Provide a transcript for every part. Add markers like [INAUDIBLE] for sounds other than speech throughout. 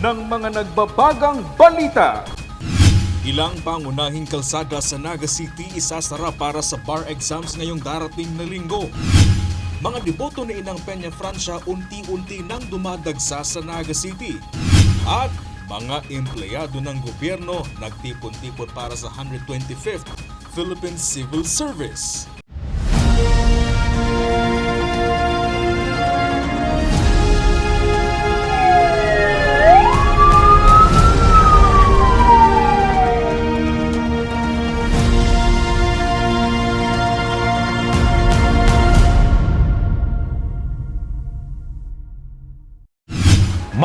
ng mga nagbabagang balita. Ilang pangunahing kalsada sa Naga City isasara para sa bar exams ngayong darating na linggo. Mga deboto ni Inang Peña Francia unti-unti nang dumadagsa sa Naga City. At mga empleyado ng gobyerno nagtipon-tipon para sa 125th Philippine Civil Service.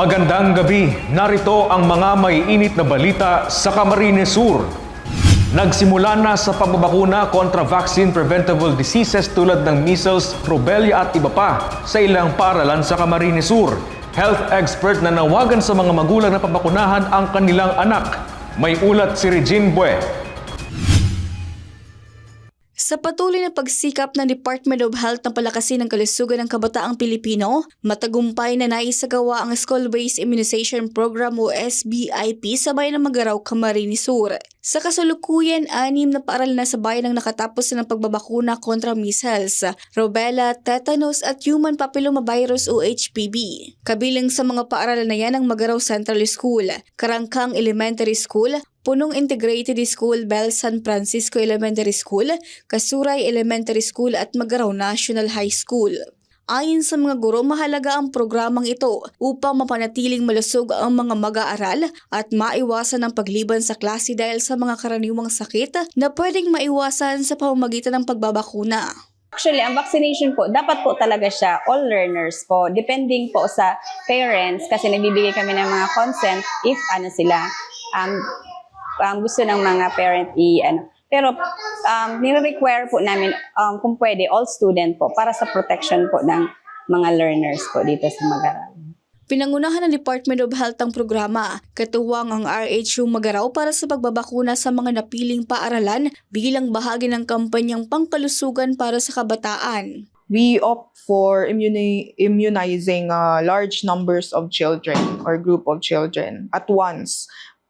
Magandang gabi. Narito ang mga may init na balita sa Camarines Sur. Nagsimula na sa pagbabakuna kontra vaccine preventable diseases tulad ng measles, rubella at iba pa sa ilang paaralan sa Camarines Sur. Health expert na nawagan sa mga magulang na pabakunahan ang kanilang anak. May ulat si Regine Bue. Sa patuloy na pagsikap ng Department of Health na palakasin ang kalusugan ng kabataang Pilipino, matagumpay na naisagawa ang School-Based Immunization Program o SBIP sa bayan ng Magaraw, Camarines Sur. Sa kasalukuyan, anim na paaral na sa bayan ang nakatapos na ng pagbabakuna kontra measles, rubella, tetanus at human papillomavirus o HPV. Kabilang sa mga paaralan na yan ang Magaraw Central School, Karangkang Elementary School, Punong Integrated School, Bell San Francisco Elementary School, Kasuray Elementary School at Magaraw National High School. Ayon sa mga guro, mahalaga ang programang ito upang mapanatiling malusog ang mga mag-aaral at maiwasan ang pagliban sa klase dahil sa mga karaniwang sakit na pwedeng maiwasan sa pamamagitan ng pagbabakuna. Actually, ang vaccination po, dapat po talaga siya all learners po, depending po sa parents, kasi nagbibigay kami ng mga consent if ano sila, um, um, gusto ng mga parent i ano. Pero um, nire-require po namin um, kung pwede all student po para sa protection po ng mga learners po dito sa Magaral. Pinangunahan ng Department of Health ang programa, katuwang ang RHU Magaraw para sa pagbabakuna sa mga napiling paaralan bilang bahagi ng kampanyang pangkalusugan para sa kabataan. we opt for immuni- immunizing uh, large numbers of children or group of children at once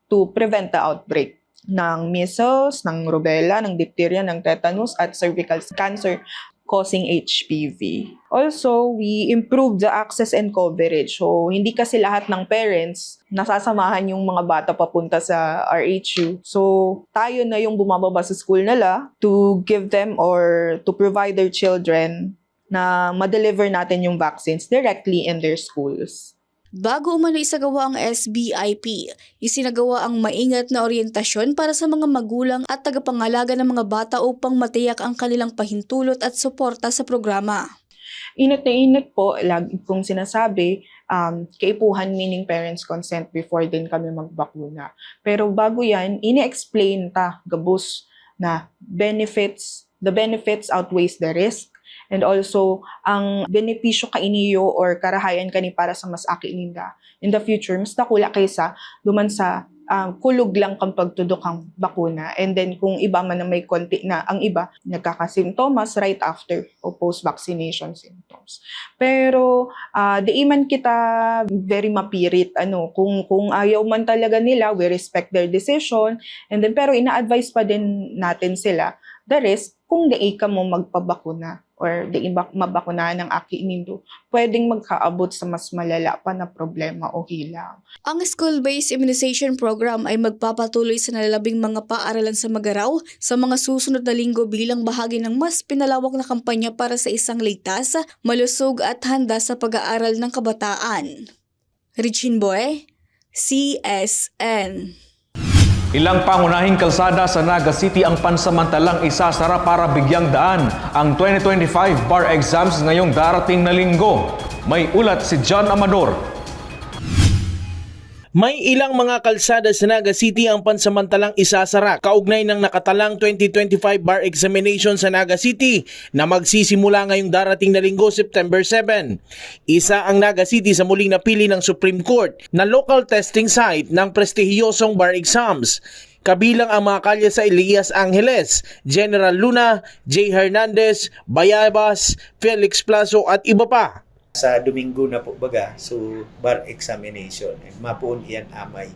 to prevent the outbreak ng measles, ng rubella, ng diphtheria, ng tetanus at cervical cancer causing HPV. Also, we improved the access and coverage. So, hindi kasi lahat ng parents nasasamahan yung mga bata papunta sa RHU. So, tayo na yung bumababa sa school nila to give them or to provide their children na ma-deliver natin yung vaccines directly in their schools. Bago umano isagawa ang SBIP, isinagawa ang maingat na orientasyon para sa mga magulang at tagapangalaga ng mga bata upang matiyak ang kanilang pahintulot at suporta sa programa. Init na init po, lagi kong sinasabi, um, kaipuhan meaning parents consent before din kami magbakuna. Pero bago yan, ini-explain ta, gabus, na benefits, the benefits outweighs the risk. And also, ang benepisyo ka iniyo or karahayan ka ni para sa mas aki ininda in the future, mas nakula kaysa duman sa um, kulog lang kang pagtudok ang bakuna. And then kung iba man na may konti na, ang iba nagkakasintomas right after o post-vaccination symptoms. Pero uh, di man kita very mapirit ano kung kung ayaw man talaga nila we respect their decision and then pero ina-advise pa din natin sila the rest kung di ka mo magpabakuna or di mabakunahan ng aki nindo, pwedeng magkaabot sa mas malala pa na problema o hilang. Ang school-based immunization program ay magpapatuloy sa nalalabing mga paaralan sa Magaraw sa mga susunod na linggo bilang bahagi ng mas pinalawak na kampanya para sa isang ligtas, malusog at handa sa pag-aaral ng kabataan. Richin Boy, CSN. Ilang pangunahing kalsada sa Naga City ang pansamantalang isasara para bigyang daan ang 2025 bar exams ngayong darating na linggo. May ulat si John Amador. May ilang mga kalsada sa Naga City ang pansamantalang isasara kaugnay ng nakatalang 2025 bar examination sa Naga City na magsisimula ngayong darating na linggo September 7. Isa ang Naga City sa muling napili ng Supreme Court na local testing site ng prestihiyosong bar exams. Kabilang ang mga kalye sa Elias Angeles, General Luna, J. Hernandez, Bayabas, Felix Plazo at iba pa. Sa Domingo na po baga, so bar examination. And mapuon iyan amay.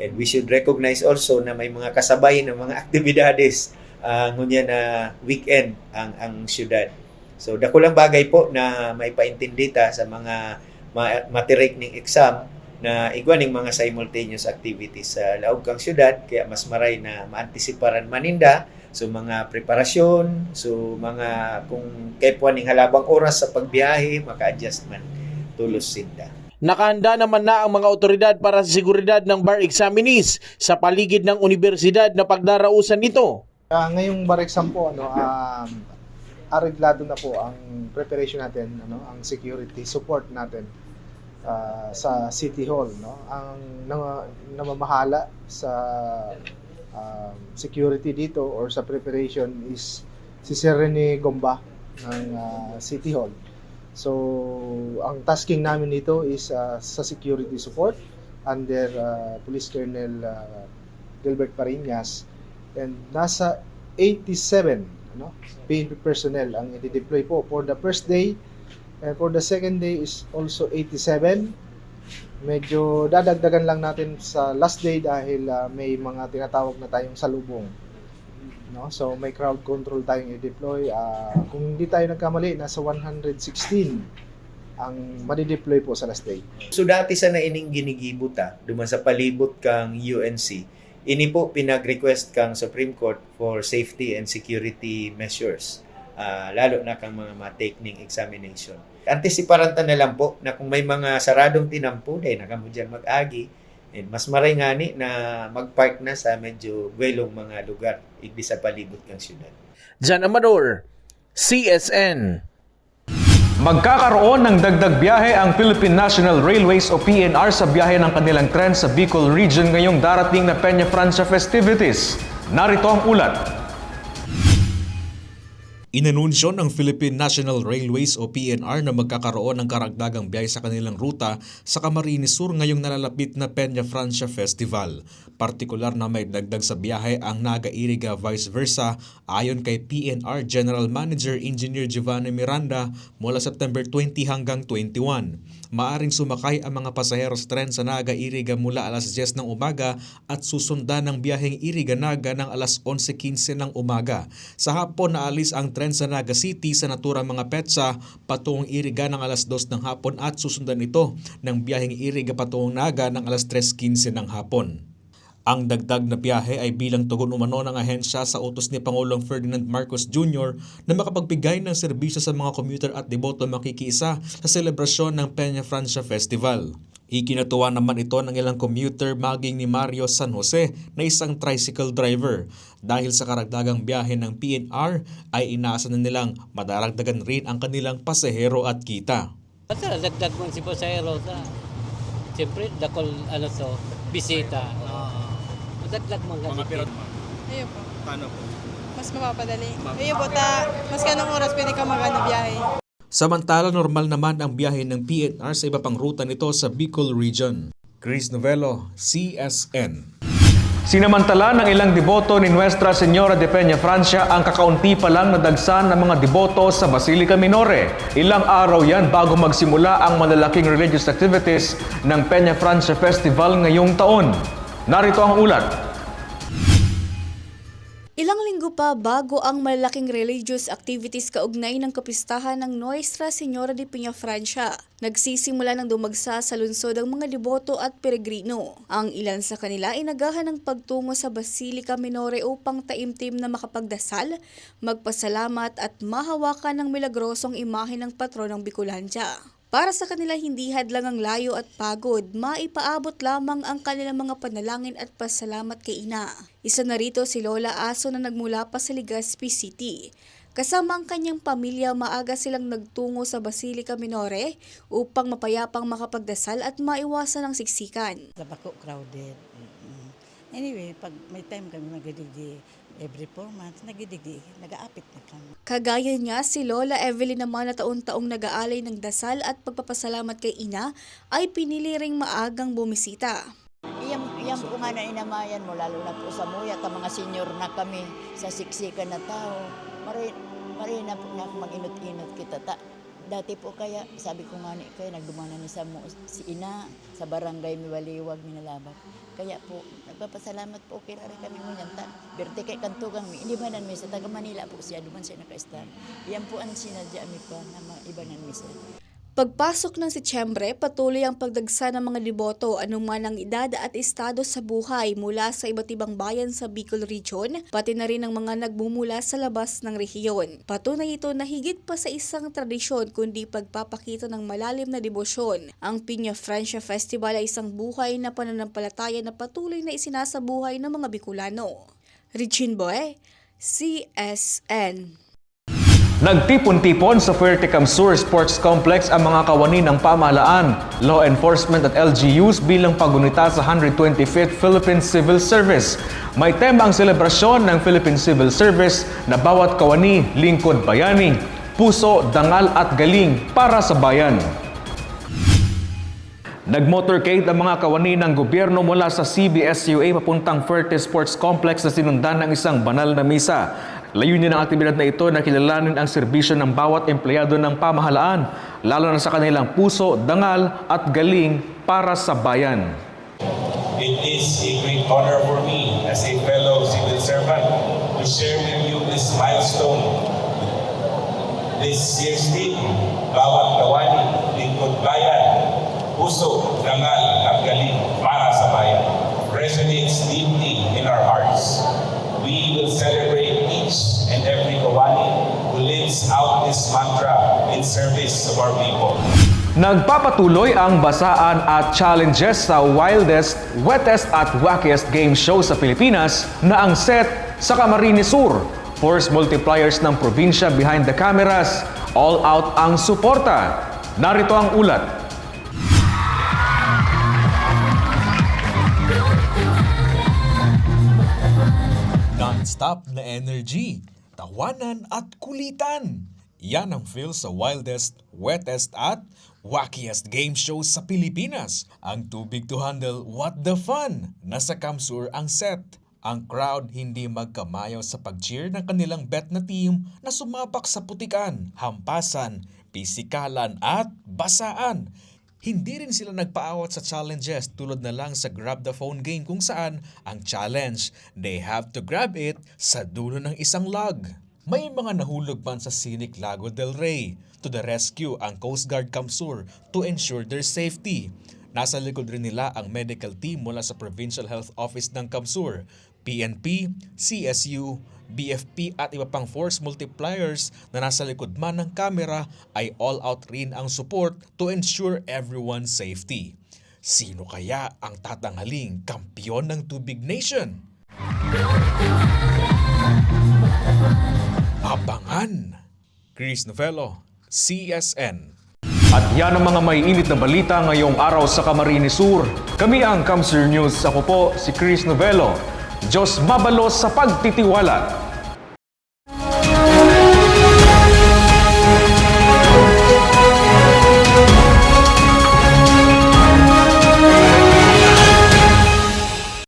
And we should recognize also na may mga kasabay ng mga [LAUGHS] aktibidades uh, ngunya na weekend ang ang syudad. So dako lang bagay po na may paintindi sa mga ma- matirek ning exam na igwaning mga simultaneous activities sa laog kang syudad kaya mas maray na maantisiparan maninda so mga preparasyon so mga kung kaypuan ning halabang oras sa pagbiyahe maka-adjust man tulos sinda Nakahanda naman na ang mga otoridad para sa seguridad ng bar examinees sa paligid ng universidad na pagdarausan nito. Ah, ngayong bar exam po ano um areglado na po ang preparation natin ano ang security support natin ah, sa City Hall no ang nama- namamahala sa um, security dito or sa preparation is si Sir Rene Gomba ng ah, City Hall. So ang tasking namin dito is ah, sa security support under ah, Police Colonel ah, Gilbert Pariñas and nasa 87 ano PNP personnel ang i-deploy po. For the first day and for the second day is also 87 medyo dadagdagan lang natin sa last day dahil ah, may mga tinatawag na tayong salubong no so may crowd control tayong i-deploy Ah, kung hindi tayo nagkamali nasa 116 ang madideploy po sa last day So dati sa na ining ginigibuta, duman sa palibot kang UNC, ini po pinag-request kang Supreme Court for safety and security measures. Ah, lalo na kang mga ma-take ning examination. Antisiparan ta na lang po na kung may mga saradong tinampo, dahil na kamo dyan mag-agi, and mas maray nga ni na mag-park na sa medyo gwelong mga lugar, igdi sa palibot kang syudad. Jan Amador, CSN. Magkakaroon ng dagdag biyahe ang Philippine National Railways o PNR sa biyahe ng kanilang tren sa Bicol Region ngayong darating na Peña Francia festivities. Narito ang ulat. Inanunsyo ng Philippine National Railways o PNR na magkakaroon ng karagdagang biyahe sa kanilang ruta sa Camarines Sur ngayong nalalapit na Peña Francia Festival. Partikular na may dagdag sa biyahe ang Naga Iriga vice versa ayon kay PNR General Manager Engineer Giovanni Miranda mula September 20 hanggang 21. Maaring sumakay ang mga pasahero sa tren sa Naga Iriga mula alas 10 ng umaga at susundan ng biyaheng Iriga Naga ng alas 11.15 ng umaga. Sa hapon naalis ang tren sa Naga City sa naturang mga petsa patungong Iriga ng alas 2 ng hapon at susundan ito ng biyaheng Iriga patungong Naga ng alas 3.15 ng hapon. Ang dagdag na biyahe ay bilang tugon umano ng ahensya sa utos ni Pangulong Ferdinand Marcos Jr. na makapagbigay ng serbisyo sa mga commuter at deboto makikiisa sa selebrasyon ng Peña Francia Festival. Ikinatuwa naman ito ng ilang commuter maging ni Mario San Jose na isang tricycle driver. Dahil sa karagdagang biyahe ng PNR ay inaasa na nilang madaragdagan rin ang kanilang pasahero at kita. Basta dagdag man si Pasero sa Siyempre, dakol ano to, bisita. Dagdag man ka. Mga Ayun po. Paano po? Mas mapapadali. Ayun po, ta, mas kanong oras pwede ka mag-ano biyahe. Samantala normal naman ang biyahe ng PNR sa iba pang ruta nito sa Bicol Region. Chris Novello, CSN. Sinamantala ng ilang deboto ni Nuestra Señora de Peña Francia ang kakaunti pa lang na dagsan ng mga deboto sa Basilica Minore. Ilang araw yan bago magsimula ang malalaking religious activities ng Peña Francia Festival ngayong taon. Narito ang ulat. Ilang linggo pa bago ang malalaking religious activities kaugnay ng kapistahan ng Nuestra Señora de Peña Francia. Nagsisimula ng dumagsa sa lungsod ang mga deboto at peregrino. Ang ilan sa kanila ay nagahan ng pagtungo sa Basilica Minore upang taimtim na makapagdasal, magpasalamat at mahawakan ng milagrosong imahe ng patron ng Bicolandia. Para sa kanila hindi hadlang ang layo at pagod, maipaabot lamang ang kanilang mga panalangin at pasalamat kay ina. Isa na rito si Lola Aso na nagmula pa sa Legazpi City. Kasama ang kanyang pamilya, maaga silang nagtungo sa Basilica Minore upang mapayapang makapagdasal at maiwasan ang siksikan. Sa crowded. Anyway, pag may time kami nagdigdi, every four months, nagdigdi, nag-aapit na kami. Kagaya niya, si Lola Evelyn naman na taon-taong nag-aalay ng dasal at pagpapasalamat kay ina ay pinili ring maagang bumisita. Iyam, iyam po nga na inamayan mo, lalo na po sa muya, at mga senior na kami, sa siksikan na tao. Maray, maray na po na mag-inot-inot kita ta. Dati po kaya, sabi ko nga ni, kaya nagdumana ni sa mo, si ina, sa barangay Miwaliwag, Minalabak. Kaya po, nagpapasalamat po kay Rari kami mo yan. Berte kay kantugang hindi ba nan mi sa taga Manila po siya, duman siya naka-star. Yan po ang sinadya mi pa na mga iba nan mi siya. Pagpasok ng Setyembre, patuloy ang pagdagsa ng mga deboto anuman ang edad at estado sa buhay mula sa iba't ibang bayan sa Bicol Region, pati na rin ang mga nagmumula sa labas ng rehiyon. Patunay ito na higit pa sa isang tradisyon kundi pagpapakita ng malalim na debosyon. Ang Piña Francia Festival ay isang buhay na pananampalataya na patuloy na isinasabuhay ng mga Bicolano. Regine Boy, CSN. Nagtipon-tipon sa Fuerte Camsur Sports Complex ang mga kawani ng pamahalaan, law enforcement at LGUs bilang pagunita sa 125th Philippine Civil Service. May tema ang selebrasyon ng Philippine Civil Service na bawat kawani, lingkod bayani, puso, dangal at galing para sa bayan. Nagmotorcade ang mga kawani ng gobyerno mula sa CBSUA papuntang Fuerte Sports Complex na sinundan ng isang banal na misa. Layunin ng aktibidad na ito na kilalanin ang serbisyo ng bawat empleyado ng pamahalaan, lalo na sa kanilang puso, dangal at galing para sa bayan. It is a great honor for me as a fellow civil servant to share with you this milestone. This year's theme, Bawat Kawani, Lingkod Bayan, Puso, Dangal at Galing para sa Bayan, resonates deeply in our hearts. We will celebrate each and every Kawani who lives out this mantra in service of our people. Nagpapatuloy ang basaan at challenges sa wildest, wettest at wackiest game show sa Pilipinas na ang set sa Camarines Sur. Force multipliers ng probinsya behind the cameras, all out ang suporta. Narito ang ulat. Non-stop na energy, tawanan at kulitan. Yan ang feel sa wildest, wettest at wackiest game show sa Pilipinas. Ang too big to handle, what the fun? Nasa Kamsur ang set. Ang crowd hindi magkamayaw sa pag-cheer ng kanilang bet na team na sumapak sa putikan, hampasan, pisikalan at basaan. Hindi rin sila nagpaawat sa challenges tulad na lang sa grab the phone game kung saan ang challenge, they have to grab it sa dulo ng isang log. May mga nahulog man sa scenic Lago del Rey. To the rescue ang Coast Guard Kamsur to ensure their safety. Nasa likod rin nila ang medical team mula sa Provincial Health Office ng Kamsur, PNP, CSU, BFP at iba pang force multipliers na nasa likod man ng kamera ay all-out rin ang support to ensure everyone's safety. Sino kaya ang tatanghaling kampiyon ng Tubig Nation? Abangan! Chris Novello, CSN. At yan ang mga may init na balita ngayong araw sa Camarines Sur. Kami ang Kamsur News. Ako po si Chris Novello. Diyos mabalos sa pagtitiwala.